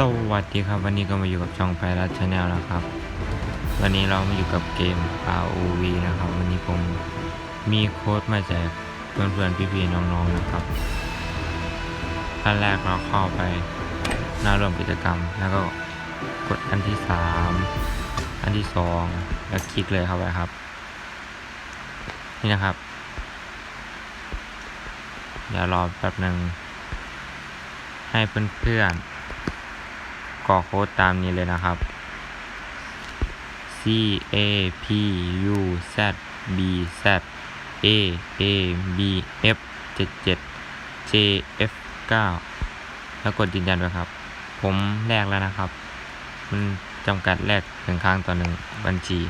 สวัสดีครับ วันนี้ก็มาอยู่กับช่องไพรัสชาแนลนะครับ วันนี้เรามาอยู่กับเกม ROV นะครับ วันนี้ผมมีโค้ดมาแจกเพื่อนๆพี่ๆน้องๆนะครับขั้นแรกเราเข้าไปหน้าร่วมกิจกรรม แล้วก็กดอันที่ 3 อันที่ 2 แล้วคลิกเลยเข้าไปครับ นี่นะครับเดี๋ยวรอแป๊บหนึ่งให้เพื่อนๆ กรอกโค้ดตามนี้เลยนะครับ C A P U Z B Z A A B F 77 J F 9แล้วกดยืนยันไว้ครับ ผมแลกแล้วนะครับ มันจำกัดแลกหนึ่งครั้งต่อหนึ่งบัญชี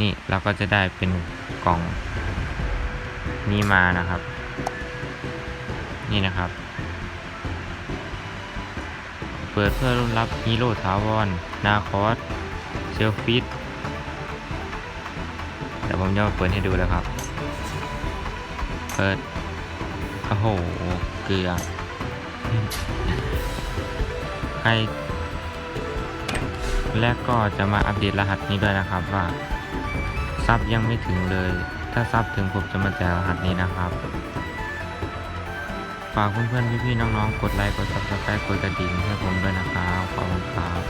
นี่เราก็จะได้เป็นกล่องนี้มานะครับ นี่นะครับ ปิดเพื่อรุ่นรับฮีโร่ถาวร นาคอสเซลฟิตเดี๋ยวผมจะมาเปิดให้ดูเลยครับ เปิด โอ้โห เกลือใครแรกก็จะมาอัปเดตรหัสนี้ด้วยนะครับว่า ซับยังไม่ถึงเลย ถ้าซับถึงผมจะมาแจกรหัสนี้นะครับ ฝากเพื่อนๆพี่ๆน้องๆกดไลค์กดซับสไครต์กดกระดิ่งให้ผมด้วยนะครับขอบคุณครับ